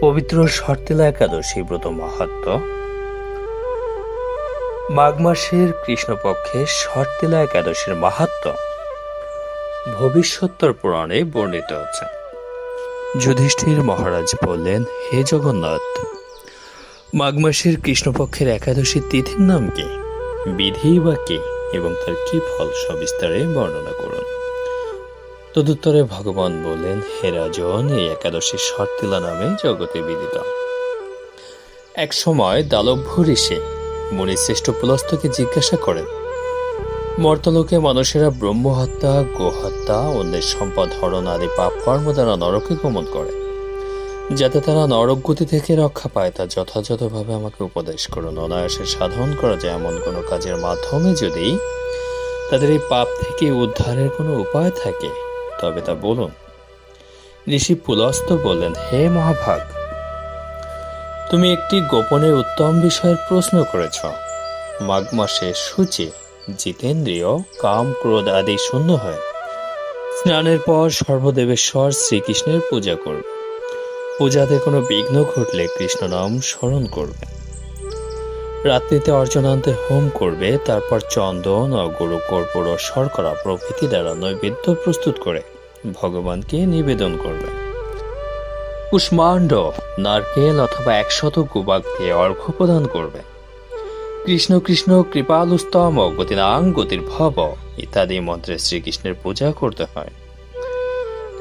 পবিত্র শর্তিলা একাদশী ব্রত মাহাত্ম মাঘ মাসের কৃষ্ণপক্ষে শর্তিলা একাদশীর মাহাত্ম ভবিষ্যত্তর পুরাণে বর্ণিত আছে যুধিষ্ঠির মহারাজ বললেন, হে জগন্নাথ, মাঘ মাসের কৃষ্ণপক্ষের একাদশী তিথির নাম কি? বিধি বা কি? এবং তার কি ফল সবিস্তারে বর্ণনা করুন। তদুত্তরে ভগবান বললেন হে রাজন, এই একাদশী শর্তিলা নামে জগতে বিদিত। এক সময় দালভ্য ঋষি মুনিশ্রেষ্ঠ পুলস্তকে জিজ্ঞাসা করেন, মর্তলোকে মানুষেরা ব্রহ্ম হত্যা গোহত্যা, অন্যের সম্পদ হরণ আদি পাপ কর্ম দ্বারা নরকে গমন করে। যাতে তারা নরক গতি থেকে রক্ষা পায়, তা যথাযথভাবে আমাকে উপদেশ করুন। অনায়াসে সাধন করা যায় এমন কোনো কাজের মাধ্যমে যদি তাদের এই পাপ থেকে উদ্ধারের কোনো উপায় থাকে। তবে তা বলুন। ঋষি পুলস্ত বললেন, হে মহাভাগ, তুমি একটি গোপনে উত্তম বিষয়ের প্রশ্ন করেছ। মাঘ মাসে সূচি, জিতেন্দ্রীয়, কাম, ক্রোধ আদি শূন্য হয়। স্নানের পর সর্বদেবেশ্বর শ্রীকৃষ্ণের পূজা করবে। পূজাতে কোনো বিঘ্ন ঘটলে কৃষ্ণ নাম স্মরণ করবে। রাত্রিতে অর্চনান্তে হোম করবে, তারপর চন্দন ও গরু কর্পূর ও শর্করা প্রভৃতি দ্বারা নৈবেদ্য প্রস্তুত করে ভগবানকে নিবেদন করবে। কুষ্মাণ্ড নারকেল অথবা একশত গুবাক দিয়ে অর্ঘ্য প্রদান করবে। কৃষ্ণ কৃষ্ণ কৃপালুস্তম গতিনাং গতির ভব ইত্যাদি মন্ত্রে শ্রীকৃষ্ণের পূজা করতে হয়।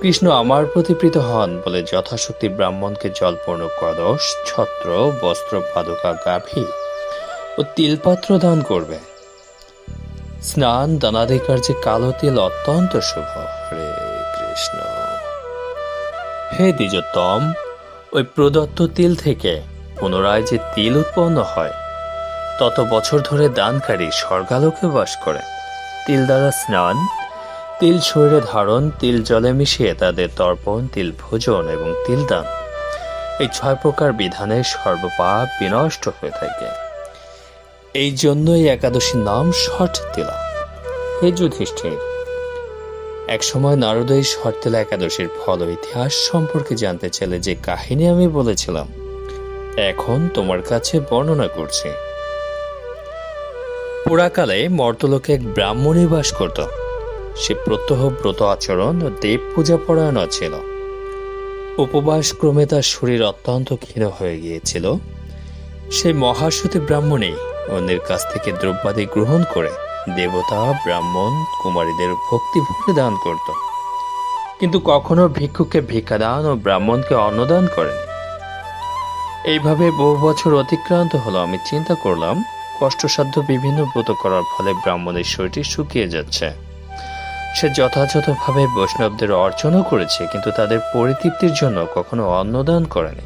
কৃষ্ণ আমার প্রতি প্রীত হন বলে যথাশক্তি ব্রাহ্মণকে জলপূর্ণ কলস, ছত্র, বস্ত্র, পাদুকা, গাভী ও তিলপাত্র দান করবে। স্নান দানাদি কার্যে কালো তিল অত্যন্ত শুভ। হরে কৃষ্ণ। হে দ্বিজোত্তম, ওই প্রদত্ত তিল থেকে পুনরায় যে তিল উৎপন্ন হয়, তত বছর ধরে দানকারী স্বর্গালোকে বাস করে। তিল দ্বারা স্নান, তিল শরীরে ধারণ, তিল জলে মিশিয়ে তাদের তর্পণ, তিল ভোজন এবং তিল দান। এই ছয় প্রকার বিধানে সর্বপাপ বিনষ্ট হয়ে থাকে। এই জন্যই একাদশীর নাম ষট তিলা হে যুধিষ্ঠির, এক সময় নারদ এই শর্তিলা একাদশীর ফল ইতিহাস সম্পর্কে জানতে চাইলে যে কাহিনী আমি বলেছিলাম, এখন তোমার কাছে বর্ণনা করছি। পুরাকালে মর্তলোকে এক ব্রাহ্মণী বাস করত। সে প্রত্যহ ব্রত আচরণ ও দেব পূজা পরায়ণ ছিল। উপবাস ক্রমে তার শরীর অত্যন্ত ক্ষীণ হয়ে গিয়েছিল। সেই মহাসতী ব্রাহ্মণী অন্যের কাছ থেকে দ্রব্যাদি গ্রহণ করে দেবতা, ব্রাহ্মণ, কুমারীদের ভক্তি দান করত। কিন্তু কখনো ভিক্ষুকে ভিক্ষাদান ও ব্রাহ্মণকে অন্নদান করেনি। এইভাবে বহু বছর অতিক্রান্ত হলো। আমি চিন্তা করলাম, কষ্টসাধ্য বিভিন্ন ব্রত করার ফলে ব্রাহ্মণের শরীরটি শুকিয়ে যাচ্ছে। সে যথাযথভাবে বৈষ্ণবদের অর্চনও করেছে, কিন্তু তাদের পরিতৃপ্তির জন্য কখনো অন্নদান করেনি।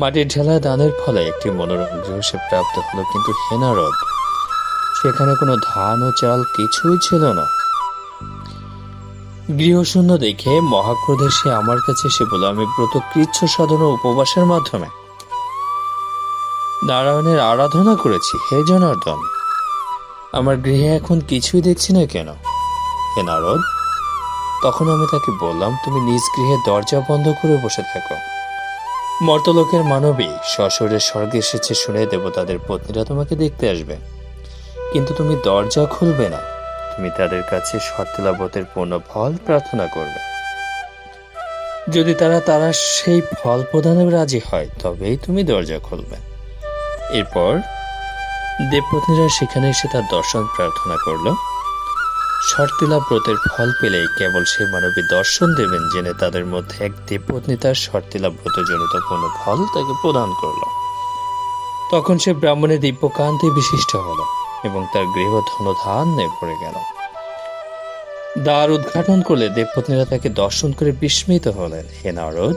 মাটির ঢেলায় দানের ফলে একটি মনোরম সে প্রাপ্ত হলো, কিন্তু হেনারদ সেখানে কোনো ধান ও চাল কিছুই ছিল না। গৃহশূন্য দেখে মহাক্রোধে সে আমার কাছে এসে বলল, আমি ব্রত কৃচ্ছ সাধন ও উপবাসের মাধ্যমে। নারায়ণের আরাধনা করেছি, হে জনার্দন। আমার গৃহে এখন কিছুই দেখছি না কেন? হে নারদ, তখন আমি তাকে বললাম, তুমি নিজ গৃহে দরজা বন্ধ করে বসে থাকো। মর্তলোকের মানবী সশরে স্বর্গে এসেছে শুনে দেবতাদের পত্নীরা তোমাকে দেখতে আসবে। কিন্তু তুমি দরজা খুলবে না। তুমি তাদের কাছে শর্তিলাবতের পূর্ণ ফল প্রার্থনা করবে। যদি তারা তারা সেই ফল প্রদানে রাজি হয়, তবেই তুমি দরজা খুলবে। এরপর দেবপত্নীরা সেখানে এসে তার দর্শন প্রার্থনা করল। শর্তিলা ব্রতের ফল পেলেই কেবল সে মানবী দর্শন দেবেন জেনে তাদের মধ্যে এক দেবপত্নী তার শর্তিলা ব্রতজনিত কোনো ফল তাকে প্রদান করল। তখন সে ব্রাহ্মণের দিব্যকান্তি বিশিষ্ট হল এবং তার গৃহ ধনধান্যে ভরে গেল। দ্বার উদ্ঘাটন করলে দেবপত্নীরা তাকে দর্শন করে বিস্মিত হলেন। হে নারদ,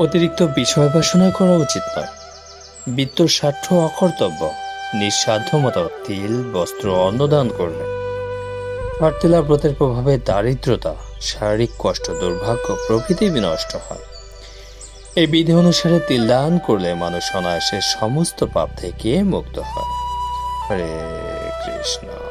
অতিরিক্ত বিষয় বাসনা করা উচিত নয়। বিত্ত স্বার্থ অকর্তব্য। নিঃসাধ্য মতো তিল, বস্ত্র অন্নদান করবে পার্তিলা ব্রতের প্রভাবে দারিদ্রতা, শারীরিক কষ্ট, দুর্ভাগ্য প্রভৃতি বিনষ্ট হয়। এই বিধি অনুসারে তিল দান করলে মানুষ অনায়াসে সমস্ত পাপ থেকে মুক্ত হয়। হরে কৃষ্ণ।